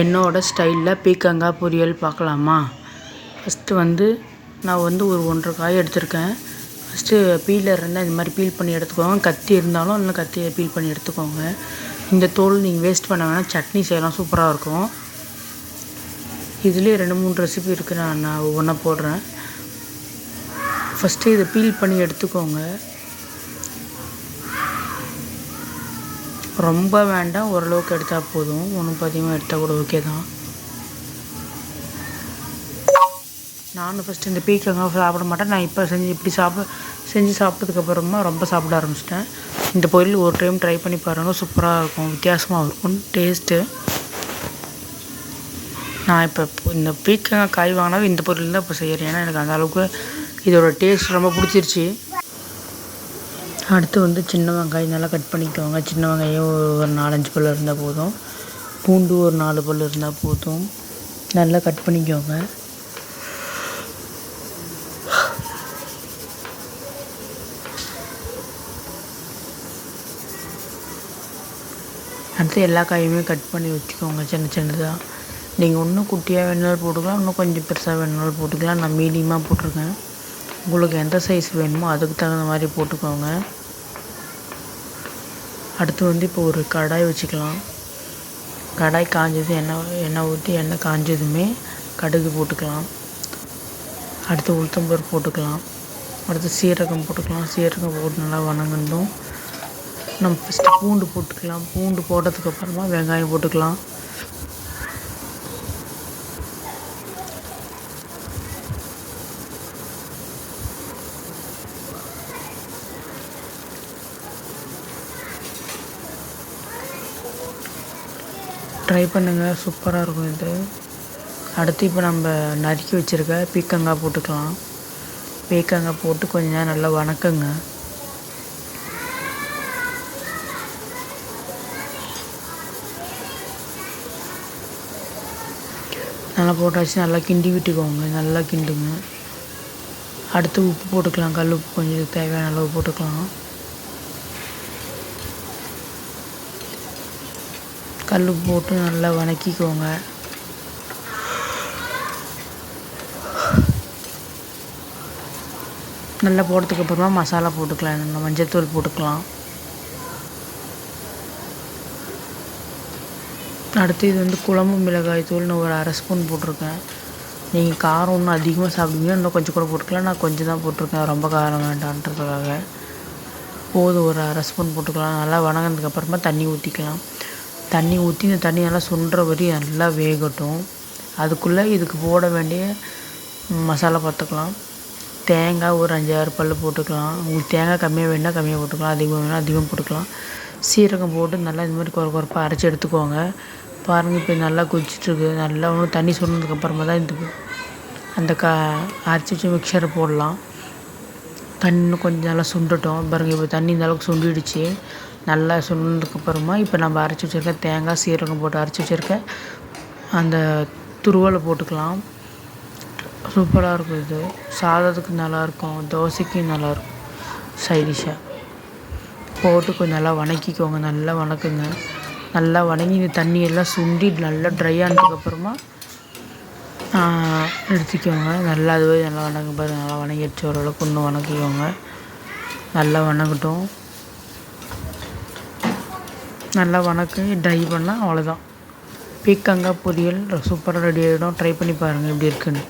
என்னோடய ஸ்டைலில் பீக்கங்காய் பொரியல் பார்க்கலாமா? ஃபஸ்ட்டு வந்து நான் வந்து ஒரு ஒன்றரை காய் எடுத்திருக்கேன். ஃபஸ்ட்டு பீலர் இருந்தால் இந்த மாதிரி பீல் பண்ணி எடுத்துக்கோங்க. கத்தி இருந்தாலும் இல்லை கத்தியை பீல் பண்ணி எடுத்துக்கோங்க. இந்த தோல் நீங்கள் வேஸ்ட் பண்ண வேணால் சட்னி செய்யலாம் சூப்பராக இருக்கும். இதுலேயே ரெண்டு மூணு ரெசிபி இருக்குது நான் நான் ஒவ்வொன்றா போடுறேன். ஃபஸ்ட்டு இதை பீல் பண்ணி எடுத்துக்கோங்க. ரொம்ப வேண்டாம் ஓரளவுக்கு எடுத்தால் போதும். ஒன்றும் அதிகமாக எடுத்தால் கூட ஓகே தான். நானும் ஃபஸ்ட்டு இந்த பீக்கங்காய் சாப்பிட மாட்டேன். நான் இப்போ செஞ்சு இப்படி சாப்பிட செஞ்சு சாப்பிட்டதுக்கப்புறமா ரொம்ப சாப்பிட ஆரம்பிச்சிட்டேன். இந்த பொரியல் ஒரு டைம் ட்ரை பண்ணி பாருங்கள் சூப்பராக இருக்கும். வித்தியாசமாக இருக்கும். டேஸ்ட்டு நான் இப்போ இந்த பீக்கங்காய் காய் வாங்கினாவே இந்த பொருள் தான் இப்போ செய்கிறேன் ஏன்னா எனக்கு அந்த அளவுக்கு இதோட டேஸ்ட் ரொம்ப பிடிச்சிருச்சு. அடுத்து வந்து சின்ன வெங்காயம் நல்லா கட் பண்ணிக்கோங்க. சின்ன வெங்காயம் ஒரு நாலஞ்சு பல் இருந்தால் போதும். பூண்டு ஒரு நாலு பல் இருந்தால் போதும். நல்லா கட் பண்ணிக்கோங்க. அடுத்து எல்லா காயுமே கட் பண்ணி வச்சுக்கோங்க சின்ன சின்னதாக நீங்கள் இன்னும் குட்டியாக வேணுனாலும் போட்டுக்கலாம் இன்னும் கொஞ்சம் பெருசாக வேணுனாலும் போட்டுக்கலாம். நான் மீடியமாக போட்டிருக்கேன். உங்களுக்கு எந்த சைஸ் வேணுமோ அதுக்கு தகுந்த மாதிரி போட்டுக்கோங்க. அடுத்து வந்து இப்போ ஒரு கடாய் வச்சுக்கலாம். கடாய் காஞ்சது எண்ணெய் எண்ணெய் ஊற்றி எண்ணெய் காஞ்சதுமே கடுகு போட்டுக்கலாம். அடுத்து உளுத்தம்பருப்பு போட்டுக்கலாம். அடுத்து சீரகம் போட்டுக்கலாம். சீரகம் போட்டு நல்லா வணங்கணும் நம்ம ஃபஸ்ட்டு பூண்டு போட்டுக்கலாம். பூண்டு போட்டதுக்கப்புறமா வெங்காயம் போட்டுக்கலாம். ட்ரை பண்ணுங்கள் சூப்பராக இருக்கும் இது. அடுத்து இப்போ நம்ம நறுக்கி வச்சுருக்க பீக்கங்காய் போட்டுக்கலாம். பீக்கங்காய் போட்டு கொஞ்சம் நேரம் நல்லா வணக்கங்க. நல்லா போட்டாச்சு. நல்லா கிண்டி விட்டுக்கோங்க. நல்லா கிண்டுங்க. அடுத்து உப்பு போட்டுக்கலாம். கல் உப்பு கொஞ்சம் தேவையான அளவு போட்டுக்கலாம். கல் போட்டு நல்லா வணக்கிக்கோங்க. நல்லா போட்டதுக்கப்புறமா மசாலா போட்டுக்கலாம். நல்லா மஞ்சள்தூள் போட்டுக்கலாம். அடுத்து இது வந்து குழம்பு மிளகாய் தூள்னு ஒரு அரை ஸ்பூன் போட்டிருக்கேன். நீங்கள் காரம் இன்னும் அதிகமாக சாப்பிடுவீங்கன்னா இன்னும் கொஞ்சம் கூட போட்டுக்கலாம். நான் கொஞ்சம் தான் போட்டிருக்கேன். ரொம்ப காரம் வேண்டான்றதுக்காக. போதும் ஒரு அரை ஸ்பூன் போட்டுக்கலாம். நல்லா வணங்கினதுக்கப்புறமா தண்ணி ஊற்றிக்கலாம் தண்ணி ஊற்றி இந்த தண்ணி நல்லா சுண்டுற வரையும் நல்லா வேகட்டும். அதுக்குள்ளே இதுக்கு போட வேண்டிய மசாலா பார்த்துக்கலாம். தேங்காய் ஒரு அஞ்சாறு பல் போட்டுக்கலாம். உங்களுக்கு தேங்காய் கம்மியாக வேணால் கம்மியாக போட்டுக்கலாம். அதிகமாக வேணால் அதிகம் போட்டுக்கலாம். சீரகம் போட்டு நல்லா இந்த மாதிரி குறை குறைப்பாக அரைச்சி எடுத்துக்கோங்க. பாருங்கள் இப்போ நல்லா கொதிச்சிட்ருக்கு நல்லா ஒன்று தண்ணி சொன்னதுக்கப்புறமா தான் இந்த அந்த க அரைச்சி வச்சு மிக்சரை போடலாம். தண்ணி கொஞ்சம் நல்லா சுண்டுட்டோம். பாருங்கள் இப்போ தண்ணி இந்த அளவுக்கு சுண்டிடுச்சு. நல்லா சுண்டதுக்கப்புறமா இப்போ நம்ம அரைச்சி வச்சுருக்க தேங்காய் சீரகம் போட்டு அரைச்சி வச்சுருக்க அந்த துருவலை போட்டுக்கலாம். சூப்பராக இருக்கும் இது. சாதத்துக்கு நல்லாயிருக்கும். தோசைக்கும் நல்லாயிருக்கும். சைடிஷாக போட்டு கொஞ்சம் நல்லா வணக்கிக்கோங்க. நல்லா வணக்குங்க. நல்லா வணங்கி இந்த தண்ணியெல்லாம் சுண்டி நல்லா ட்ரை ஆனதுக்கப்புறமா எடுத்துக்கோங்க. நல்லா அதுவே நல்லா வணங்க பாருங்கள் நல்லா வணங்கிடுச்சு ஓரளவுக்கு. இன்னும் வணக்கிக்கோங்க. நல்லா வணங்கட்டும். நல்லா வணக்கம் ட்ரை பண்ணால் அவ்வளோதான் பீக்கங்காய் பொரியல் சூப்பராக ரெடி ஆகிடும் ட்ரை பண்ணி பாருங்கள் எப்படி இருக்குன்னு.